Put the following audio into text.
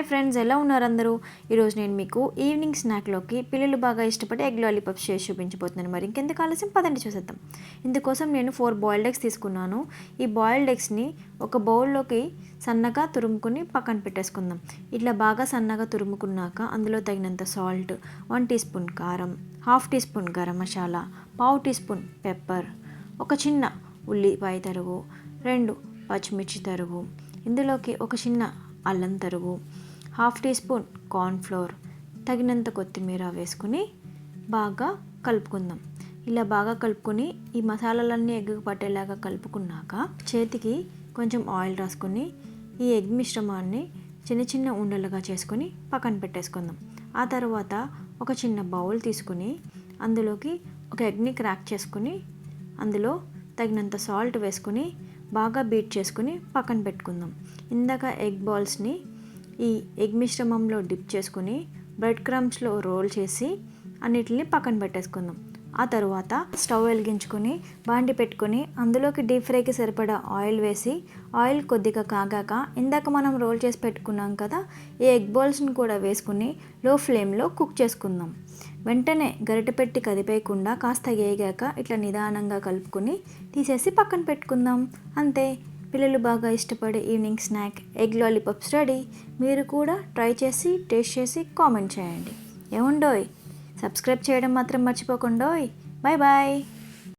Hi friends ఎలా ఉన్నారు అందరూ? ఈరోజు నేను మీకు ఈవినింగ్ స్నాక్లోకి పిల్లలు బాగా ఇష్టపడే ఎగ్ లాలీపాప్స్ చేసి చూపించబోతున్నాను. మరి ఇంకెందుకు ఆలస్యం? పదండి చూసేద్దాం. ఇందుకోసం నేను ఫోర్ బాయిల్డ్ ఎగ్స్ తీసుకున్నాను. ఈ బాయిల్డ్ ఎగ్స్ని ఒక బౌల్లోకి సన్నగా తురుముకుని పక్కన పెట్టేసుకుందాం. ఇట్లా బాగా సన్నగా తురుముకున్నాక అందులో తగినంత సాల్ట్ వన్ టీ స్పూన్ కారం half teaspoon garam masala పావు టీ స్పూన్ పెప్పర్ ఒక చిన్న ఉల్లిపాయ తరుగు రెండు పచ్చిమిర్చి తరుగు ఇందులోకి ఒక చిన్న అల్లం తరుగు హాఫ్ టీ స్పూన్ కార్న్ఫ్లోర్ తగినంత కొత్తిమీర వేసుకుని బాగా కలుపుకుందాం. ఇలా బాగా కలుపుకొని ఈ మసాలాలన్నీ ఎగ్గుకు పట్టేలాగా కలుపుకున్నాక చేతికి కొంచెం ఆయిల్ రాసుకొని ఈ ఎగ్ మిశ్రమాన్ని చిన్న చిన్న ఉండలుగా చేసుకొని పక్కన పెట్టేసుకుందాం. ఆ తర్వాత ఒక చిన్న బౌల్ తీసుకుని అందులోకి ఒక ఎగ్ని క్రాక్ చేసుకుని అందులో తగినంత సాల్ట్ వేసుకుని బాగా బీట్ చేసుకుని పక్కన పెట్టుకుందాం. ఇందాక ఎగ్ బాల్స్ని ఈ ఎగ్ మిశ్రమంలో డిప్ చేసుకుని బ్రెడ్ క్రమ్స్లో రోల్ చేసి అన్నిటిని పక్కన పెట్టేసుకుందాం. ఆ తరువాత స్టవ్ వెలిగించుకొని బాండి పెట్టుకొని అందులోకి డీప్ ఫ్రైకి సరిపడా ఆయిల్ వేసి ఆయిల్ కొద్దిగా కాగాక ఇందాక మనం రోల్ చేసి పెట్టుకున్నాం కదా ఈ ఎగ్ బాల్స్ని కూడా వేసుకుని లో ఫ్లేమ్లో కుక్ చేసుకుందాం. వెంటనే గరిట పెట్టి కదిపేయకుండా కాస్త వేగాక ఇట్లా నిదానంగా కలుపుకొని తీసేసి పక్కన పెట్టుకుందాం. అంతే. పిల్లలు బాగా ఇష్టపడే evening snack egg lollipops ready. మీరు కూడా ట్రై చేసి టేస్ట్ చేసి కామెంట్ చేయండి. ఏముండోయ్? సబ్స్క్రైబ్ చేయడం మాత్రం మర్చిపోకుండా బాయ్ బాయ్.